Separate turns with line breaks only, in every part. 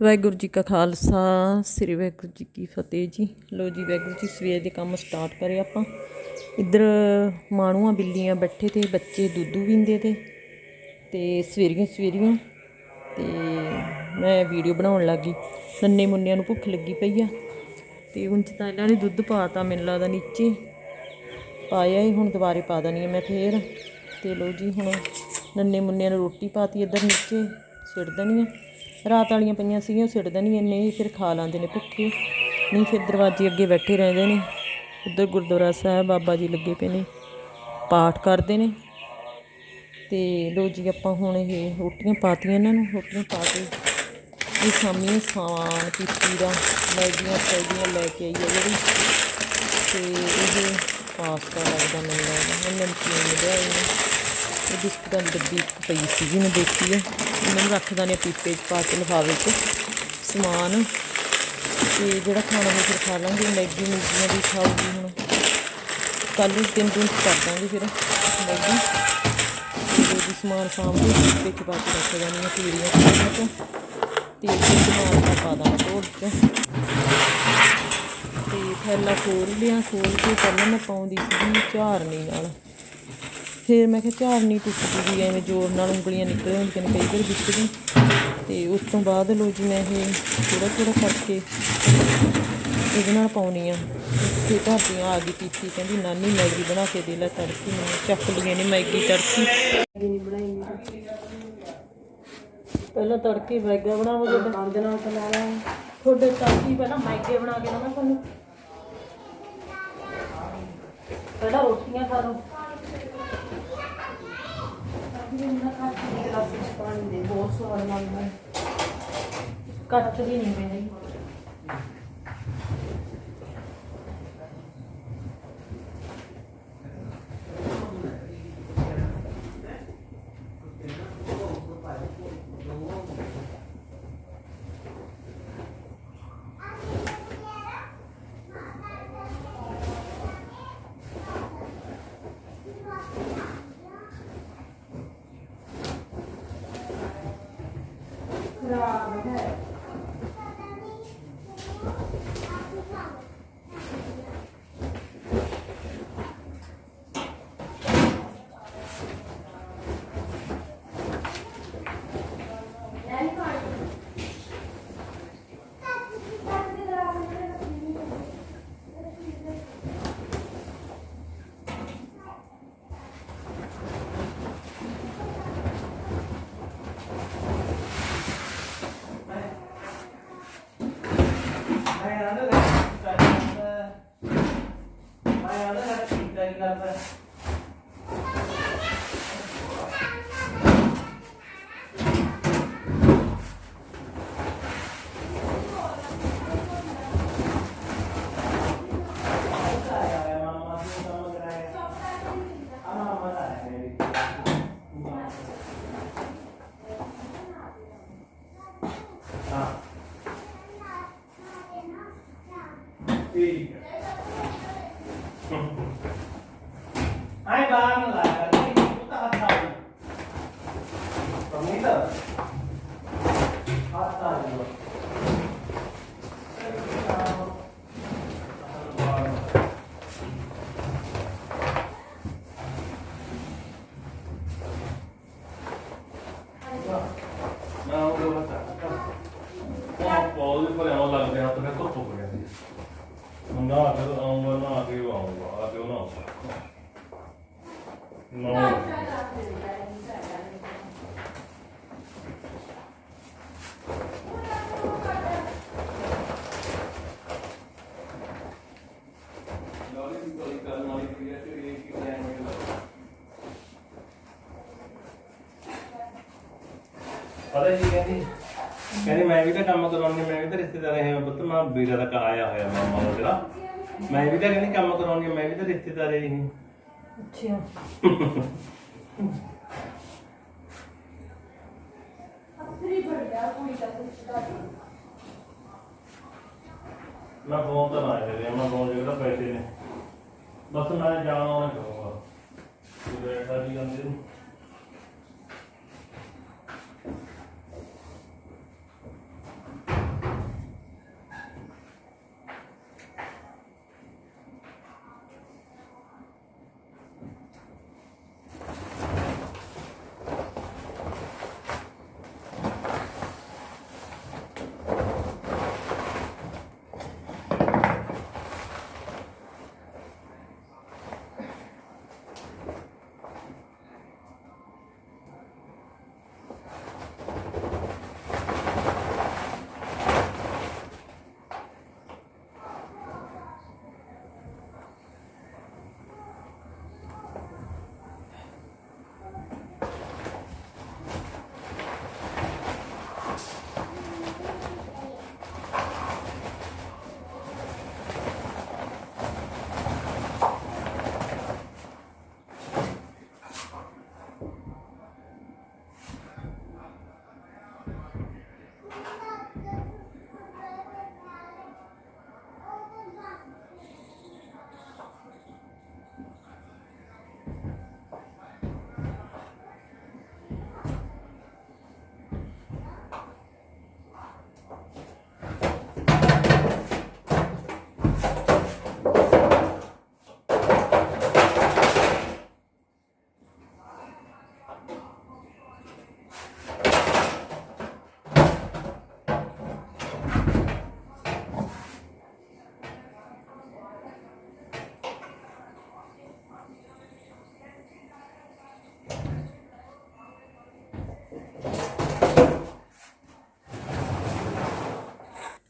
ਵਾਹਿਗੁਰੂ ਜੀ ਕਾ ਖਾਲਸਾ, ਸ੍ਰੀ ਵਾਹਿਗੁਰੂ ਜੀ ਕੀ ਫਤਿਹ ਜੀ। ਲੋ ਜੀ, ਵਾਹਿਗੁਰੂ ਜੀ ਸਵੇਰ ਦੇ ਕੰਮ ਸਟਾਰਟ ਕਰੇ ਆਪਾਂ। ਇੱਧਰ ਮਾਣੂਆਂ ਬਿੱਲੀਆਂ ਬੈਠੇ ਤੇ, ਬੱਚੇ ਦੁੱਧੂ ਪੀਂਦੇ ਤੇ ਤੇ ਸਵੇਰੀਆਂ ਸਵੇਰੀਆਂ, ਤੇ ਮੈਂ ਵੀਡੀਓ ਬਣਾਉਣ ਲੱਗੀ। ਨੰਨੇ ਮੁੰਨਿਆਂ ਨੂੰ ਭੁੱਖ ਲੱਗੀ ਪਈ ਆ, ਤੇ ਉਂਝ ਤਾਂ ਇਹਨਾਂ ਨੇ ਦੁੱਧ ਪਾਤਾ, ਮੈਨੂੰ ਲੱਗਦਾ ਨੀਚੇ। ਪਾਇਆ ਹੀ ਹੁਣ ਦੁਬਾਰੇ ਪਾ ਦੇਣੀ ਆ ਮੈਂ ਫੇਰ। ਤੇ ਲੋ ਜੀ, ਹੁਣ ਨੰਨੇ ਮੁੰਨਿਆਂ ਨੂੰ ਰੋਟੀ ਪਾਤੀ ਇੱਧਰ ਨੀਚੇ, ਸਿੱਟ ਦੇਣੀ ਆ। ਰਾਤ ਵਾਲੀਆਂ ਪਈਆਂ ਸੀਗੀਆਂ ਉਹ ਸਿੱਟ ਦੇਣੀਆਂ ਨੇ, ਫਿਰ ਖਾ ਲਾਂਦੇ ਨੇ ਭੁੱਖੇ। ਨਹੀਂ ਫਿਰ ਦਰਵਾਜ਼ੇ ਅੱਗੇ ਬੈਠੇ ਰਹਿੰਦੇ ਨੇ। ਉੱਧਰ ਗੁਰਦੁਆਰਾ ਸਾਹਿਬ ਬਾਬਾ ਜੀ ਲੱਗੇ ਪਏ ਨੇ, ਪਾਠ ਕਰਦੇ ਨੇ। ਤੇ ਲੋ ਜੀ, ਆਪਾਂ ਹੁਣ ਇਹ ਰੋਟੀਆਂ ਪਾਤੀਆਂ ਇਹਨਾਂ ਨੂੰ, ਰੋਟੀਆਂ ਪਾ ਕੇ ਇਹ ਸਾਹਮਣੇ ਸਮਾਨ, ਪੀਤੀ ਦਾ, ਮੈਗੀਆਂ ਸੈਗੀਆਂ ਲੈ ਕੇ ਆਈ ਆ ਜਿਹੜੀ। ਤੇ ਇਹ ਪਾਸਤਾ ਲੱਗਦਾ ਮੈਨੂੰ ਲੱਗਦਾ ਨਮਕੀਨ ਲਿਆਈ ਇਹ ਬਿਸਕੁਟਾਂ ਦੀ ਡੱਬੀ ਇੱਕ ਪਈ ਸੀ ਜੀ ਦੇਖੀ ਹੈ। ਇਹਨਾਂ ਨੂੰ ਰੱਖ ਨੇ ਪੀਪੇ 'ਚ ਪਾ ਕੇ ਲਿਫਾਫੇ 'ਚ। ਸਮਾਨ। ਤੇ ਜਿਹੜਾ ਖਾਣਾ ਉਹ ਫਿਰ ਖਾ ਲਾਂਗੇ, ਮੈਗੀ ਮੂਗੀਆਂ ਵੀ ਖਾਊਗੀ ਹੁਣ। ਕੱਲ੍ਹ ਨੂੰ ਦਿਨ ਦਿਨ ਕਰ ਦਾਂਗੇ ਫਿਰ ਮੈਗੀ। ਤੇ ਜੀ ਸਮਾਨ ਸਾਂਭ ਕੇ ਪੀਪੇ 'ਚ ਪਾ ਕੇ ਰੱਖ ਦਾਂਗੇ ਮੈਂ ਪੀੜੀਆਂ ਖਾਣੀਆਂ ਤੋਂ ਤੇ ਸਮਾਨ ਦਾ ਪਾ ਦਾਂਗਾ ਢੋਲ 'ਚ। ਤੇ ਥੈਲਾ ਖੋਲ ਲਿਆ, ਖੋਲ ਕੇ ਪਹਿਲਾਂ ਮੈਂ ਪਾਉਂਦੀ ਸੀ ਝਾਰਨੀ ਨਾਲ। ਫਿਰ ਮੈਂ ਕਿਹਾ ਝਾਰਨੀ ਟੁੱਟਦੀ ਵੀ ਐਵੇਂ ਜ਼ੋਰ ਨਾਲ ਉਂਗਲੀਆਂ ਨਿਕਲ ਹੁੰਦੀਆਂ ਨੇ ਕਈ ਵਾਰ ਵਿੱਚ ਦੀ ਤੇ ਉਸ ਤੋਂ ਬਾਅਦ ਲੋ ਜੀ ਮੈਂ ਇਹ ਥੋੜਾ ਥੋੜਾ ਕਰਕੇ ਇਹਦੇ ਨਾਲ ਪਾਉਣੀ ਆ। ਤੇ ਦੀਆਂ ਆ ਗਈ ਪੀਤੀ ਕਹਿੰਦੀ ਨਾਨੀ ਮੈਗੀ ਬਣਾ ਕੇ ਦੇ ਲੈ ਤੜਕੀ ਨੂੰ ਚੱਕ ਲਈਏ ਨੇ ਮੈਗੀ ਤੜਕੀ। ਪਹਿਲਾਂ ਤੜਕੇ ਮੈਗਾ ਬਣਾਵਾਂਗੇ ਬੰਦ ਨਾਲ ਤਾਂ ਲਾ ਤੁਹਾਡੇ ਤੜਕੀ ਪਹਿਲਾਂ ਮੈਗੇ ਬਣਾ ਕੇ ਨਾ ਤੁਹਾਨੂੰ। ਪਹਿਲਾਂ ਰੋਟੀਆਂ ਖਾ ਲਓ। ਬਹੁਤ ਸਵਾਦ ਲੱਗਦਾ ਕੱਚ ਦੀ ਨਹੀਂ ਪੈਂਦੀ
ਠੀਕ ਹੈ ਆਏ ਬਾਹਰ ਨੂੰ ਲਾਇਆ ਕਰ ਉਹ ਤਾਂ ਹੱਥ ਆ ਗਿਆ ਪਰਮੀਤ ਹੱਥ ਆ
ਗਿਆ ਉਹ ਲੋਕ ਤਾਂ ਉਹ ਕੋਲ ਪਰ ਆਉਣ ਲੱਗ ਪਿਆ ਤਾਂ ਫਿਰ ਧੁੱਪ ਹੋ ਜਾਂਦੀ ਹੈ ਨਾ ਫਿਰ ਆਉਂਗਾ ਨਾ ਕੇ ਉਹ ਆਉਂਗਾ ਆ ਕੇ ਉਹ ਨਾ ਆਉਂਗਾ ਨਾ ਲੋਰੀ ਦੀ ਕੋਈ ਕਰਨ ਵਾਲੀ ਕਿਰਿਆ ਤੇ ਇਹ ਕੀ ਲੈਣਗੇ
ਪਤਾ ਜੀ ਕਹਿੰਦੀ? ਕਹਿੰਦੀ ਮੈਂ ਵੀ ਤਾਂ ਕੰਮ ਕਰਾਉਣੀ ਮੈਂ ਵੀ ਤਾਂ ਰਿਸ਼ਤੇਦਾਰ ਹੈ ਪੁੱਤ, ਮੈਂ ਵੀਰਾ ਦਾ ਆਇਆ ਹੋਇਆ, ਮਾਮਾ ਦਾ ਜਿਹੜਾ। ਮੈਂ ਵੀ ਤਾਂ ਕਹਿੰਦੀ ਕੰਮ ਕਰਾਉਣੀ ਮੈਂ ਵੀ ਤਾਂ ਰਿਸ਼ਤੇਦਾਰ ਹੈ। ਜੀ
ਅੱਛਾ
ਮੈਂ ਫੋਨ ਤਾਂ ਨਾ ਦੇ ਰਿਹਾ ਮੈਂ ਫੋਨ ਜਿਹੜਾ ਪੈਸੇ ਨੇ। ਬਸ ਮੈਂ ਜਾਣਾ ਉਹਨੇ ਕਰੂੰਗਾ ਤੇ ਬੈਠਾ ਵੀ ਜਾਂਦੇ ਨੂੰ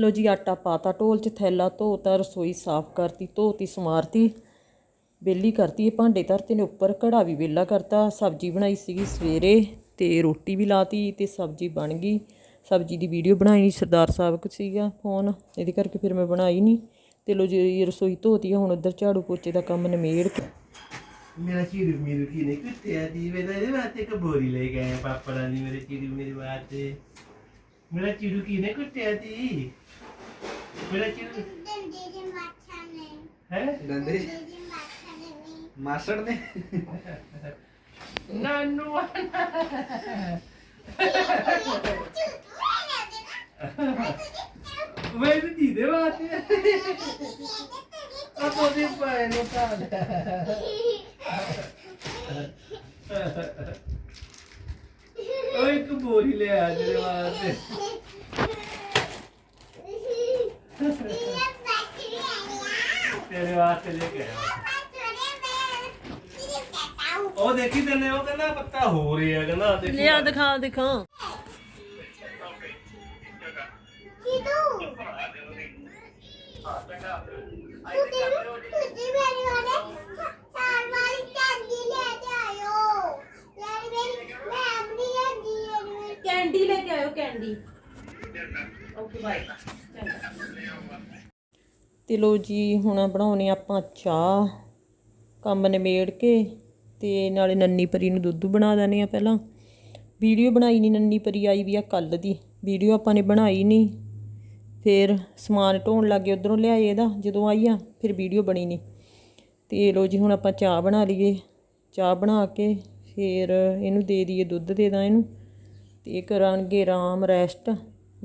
ਲੋ ਜੀ, ਆਟਾ ਪਾਤਾ, ਢੋਲ 'ਚ ਥੈਲਾ ਧੋਤਾ, ਰਸੋਈ ਸਾਫ਼ ਕਰਤੀ, ਧੋਤੀ, ਸਮਾਰਤੀ ਵਿਹਲੀ ਕਰਤੀ, ਇਹ ਭਾਂਡੇ ਧਰਤੇ ਨੇ ਉੱਪਰ ਕੜਾ ਵੀ ਵਿਹਲਾ ਕਰਤਾ, ਸਬਜ਼ੀ ਬਣਾਈ ਸੀਗੀ ਸਵੇਰੇ ਤੇ ਰੋਟੀ ਵੀ ਲਾਤੀ ਤੇ ਸਬਜ਼ੀ ਬਣ ਗਈ। ਸਬਜ਼ੀ ਦੀ ਵੀਡੀਓ ਬਣਾਈ ਸਰਦਾਰ ਸਾਹਿਬ ਕੋਲ ਸੀਗਾ ਫੋਨ, ਇਹਦੇ ਕਰਕੇ ਫਿਰ ਮੈਂ ਬਣਾਈ ਨਹੀਂ ਤੇ ਲੋ ਜੀ ਰਸੋਈ ਧੋਤੀ ਆ, ਹੁਣ ਉੱਧਰ ਝਾੜੂ ਪੋਚੇ ਦਾ ਕੰਮ ਨਿਮੇੜ ਕੇ।
ਮੇਰਾ ਚੀਰੂ ਮੀਰੂ ਕੀ ਨੇ ਕੁੱਤਿਆ ਦੀ ਮੇਰਾ ਇਹਦੇ ਵਾਸਤੇ ਇੱਕ ਬੋਰੀ ਲੈ ਗਏ ਪਾਪਾ ਰਾਣੀ ਮੇਰੇ ਚੀਰੂ ਮੇਰੇ ਵਾਸਤੇ। ਮੇਰਾ ਚੀਰੂ ਕੀ ਨੇ ਕੁੱਤਿਆ ਦੀ ਮੇਰਾ ਚੀਰੂ ਹੈ
ਦੰਦੇ ਮਾਸੜ ਨੇ
ਨਾਨੂ ਮੈਂ ਤੇ ਦੀ ਦੇ ਵਾਸਤੇ ਆਪੋ ਦੇ ਪਾਏ ਨੂੰ ਤਾਂ ਓਏ ਇੱਕ ਬੋਰੀ ਲੈ ਆ ਤੇਰੇ ਵਾਸਤੇ ਤੇਰੇ ਵਾਸਤੇ ਲੈ ਕੇ ਆਇਆ ਉਹ ਦੇਖੀ ਤੈਨੇ ਉਹ ਕਹਿੰਦਾ ਪੱਤਾ ਹੋ ਰਿਹਾ ਕਹਿੰਦਾ ਦੇਖੀ
ਲਿਆ ਦਿਖਾ ਦਿਖਾ ਕੈਂਡੀ ਲੈ ਕੇ ਆਇਓ ਕੈਂਡੀ ਓਕੇ ਬਾਏ ਤੇ ਲੋ ਜੀ, ਹੁਣ ਬਣਾਉਣੇ ਆਪਾਂ ਚਾਹ। ਕੰਮ ਨਿਬੇੜ ਕੇ ਤੇ ਨਾਲੇ ਨੰਨੀ ਪਰੀ ਨੂੰ ਦੁੱਧ ਬਣਾ ਦਨੇ ਆ ਪਹਿਲਾਂ। ਵੀਡੀਓ ਬਣਾਈ ਨਹੀਂ ਨੰਨੀ ਪਰੀ, ਆਈ ਵੀ ਆ ਕੱਲ ਦੀ। ਵੀਡੀਓ ਆਪਾਂ ਨੇ ਬਣਾਈ ਨਹੀਂ ਫਿਰ ਸਮਾਨ ਢੋਣ ਲੱਗੇ, ਉਧਰੋਂ ਲਿਆਏ ਇਹਦਾ, ਜਦੋਂ ਆਈ ਆ, ਫਿਰ ਵੀਡੀਓ ਬਣੀ ਨਹੀਂ ਤੇ ਲੋ ਜੀ, ਹੁਣ ਆਪਾਂ ਚਾਹ ਬਣਾ ਲਈਏ। ਚਾਹ ਬਣਾ ਕੇ ਫਿਰ ਇਹਨੂੰ ਦੇ ਦਈਏ ਦੁੱਧ ਦੇ ਦਾਂ ਇਹਨੂੰ। ਤੇ ਇਹ ਕਰਾਂਗੇ ਆਰਾਮ ਰੈਸਟ।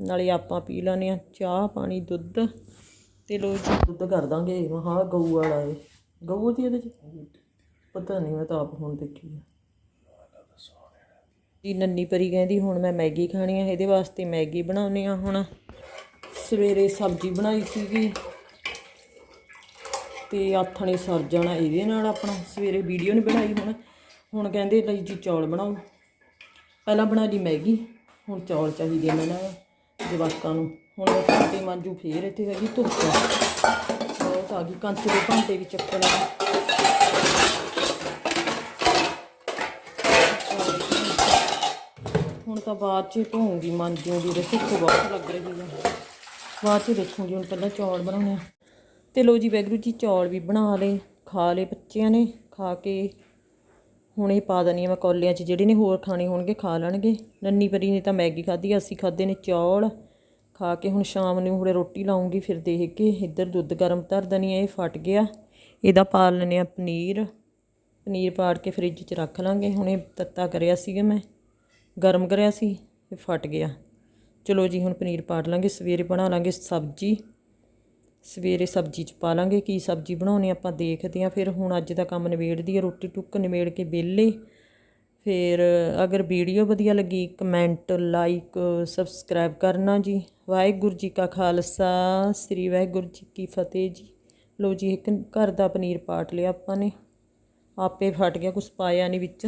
ਨਾਲੇ ਆਪਾਂ ਪੀ ਲਾਂਗੇ ਆ ਚਾਹ ਪਾਣੀ ਦੁੱਧ। ਤੇ ਲੋ ਜੀ ਦੁੱਧ ਕਰ ਦਾਂਗੇ। ਮਹਾ ਗਊ ਵਾਲਾ ਏ ਗਊ ਦੀ ਇਹਦੇ ਚ? ਪਤਾ ਨਹੀਂ ਮੈਂ ਤਾਂ ਆਪ ਹੁਣ ਦੇਖੀ ਆ। ਜੀ ਨੰਨੀ ਪਰੀ ਕਹਿੰਦੀ ਹੁਣ ਮੈਂ ਮੈਗੀ ਖਾਣੀ ਆ ਇਹਦੇ ਵਾਸਤੇ ਮੈਗੀ ਬਣਾਉਣੀ ਆ ਹੁਣ। ਸਵੇਰੇ ਸਬਜ਼ੀ ਬਣਾਈ ਸੀਗੀ। ਤੇ ਆਥਣੇ ਸਰ ਜਾਣਾ ਇਹਦੇ ਨਾਲ ਆਪਣਾ। ਸਵੇਰੇ ਵੀਡੀਓ ਨਹੀਂ ਬਣਾਈ ਹੁਣ। ਹੁਣ ਕਹਿੰਦੇ ਲਈ ਜੀ ਚੌਲ ਬਣਾਓ। ਪਹਿਲਾਂ ਬਣਾ ਲਈ ਮੈਗੀ ਹੁਣ ਚੌਲ ਚਾਹੀਦੇ ਨੇ ਨਾ। ਜਵਾਕਾਂ ਨੂੰ। ਹੁਣ ਉਹ ਭਾਂਡੇ ਮਾਂਜੂ ਫੇਰ ਇੱਥੇ ਹੈਗੀ ਧੁੱਪ। ਬਹੁਤ ਆ ਗਈ ਕੰਚ ਦੇ ਭਾਂਡੇ ਵੀ ਚੱਕਣ ਹੁਣ ਤਾਂ ਬਾਅਦ ਚ ਧੋਉਂਗੀ ਮਾਂਜੂਗੀ। ਤੇ ਧੁੱਪ ਬਹੁਤ ਲੱਗ ਰਹੀ ਹੈ। ਬਾਅਦ ਚ ਦੇਖੂੰਗੀ, ਹੁਣ ਪਹਿਲਾਂ ਚੌਲ ਬਣਾਉਣੇ ਆ। ਤੇ ਲੋ ਜੀ ਵੈਗਰੂ ਜੀ, ਚੌਲ ਵੀ ਬਣਾ ਲਏ, ਖਾ ਲਏ ਬੱਚਿਆਂ ਨੇ, ਖਾ ਕੇ ਹੁਣ ਇਹ ਪਾ ਦਨੀ ਆ ਮੈਂ ਕੌਲਿਆਂ 'ਚ, ਜਿਹੜੇ ਨੇ ਹੋਰ ਖਾਣੇ ਹੋਣਗੇ ਖਾ ਲੈਣਗੇ। ਨੰਨੀ ਪਰੀ ਨੇ ਤਾਂ ਮੈਗੀ ਖਾਧੀ, ਅਸੀਂ ਖਾਦੇ ਨੇ ਚੌਲ। ਖਾ ਕੇ ਹੁਣ ਸ਼ਾਮ ਨੂੰ ਹੁਣੇ ਰੋਟੀ ਲਾਉਂਗੀ, ਫਿਰ ਦੇਖ ਕੇ ਇੱਧਰ ਦੁੱਧ ਗਰਮ ਧਰ ਦਨੀ ਆ, ਇਹ ਫਟ ਗਿਆ। ਇਹਦਾ ਪਾ ਲੈਣੇ ਆ ਪਨੀਰ। ਪਨੀਰ ਪਾੜ ਕੇ ਫ੍ਰਿਜ 'ਚ ਰੱਖ ਲਾਂਗੇ। ਹੁਣ ਇਹ ਤੱਤਾ ਕਰਿਆ ਸੀਗਾ ਮੈਂ, ਗਰਮ ਕਰਿਆ ਸੀ, ਇਹ ਫਟ ਗਿਆ। ਚਲੋ ਜੀ, ਹੁਣ ਪਨੀਰ ਪਾੜ ਲਾਂਗੇ, ਸਵੇਰੇ ਬਣਾ ਲਾਂਗੇ ਸਬਜ਼ੀ। ਸਵੇਰੇ ਸਬਜ਼ੀ ਚ ਪਾ ਲਾਂਗੇ, ਕੀ ਸਬਜ਼ੀ ਬਣਾਉਣੀ ਆਪਾਂ ਦੇਖਦੇ ਹਾਂ। ਫਿਰ ਹੁਣ ਅੱਜ ਦਾ ਕੰਮ ਨਿਬੇੜਦੀ ਹੈ ਰੋਟੀ ਟੁੱਕ ਨਿਬੇੜ ਕੇ ਵਿਹਲੇ। ਫਿਰ ਅਗਰ ਵੀਡੀਓ ਵਧੀਆ ਲੱਗੀ, ਕਮੈਂਟ, ਲਾਈਕ, ਸਬਸਕ੍ਰਾਈਬ ਕਰਨਾ ਜੀ। ਵਾਹਿਗੁਰੂ ਜੀ ਕਾ ਖਾਲਸਾ, ਸ੍ਰੀ ਵਾਹਿਗੁਰੂ ਜੀ ਕੀ ਫਤਿਹ ਜੀ। ਲੋ ਜੀ, ਇੱਕ ਘਰ ਦਾ ਪਨੀਰ ਪਾਟ ਲਿਆ ਆਪਾਂ ਨੇ। ਆਪੇ ਫਟ ਗਿਆ ਕੁਝ ਪਾਇਆ ਨਹੀਂ ਵਿੱਚ।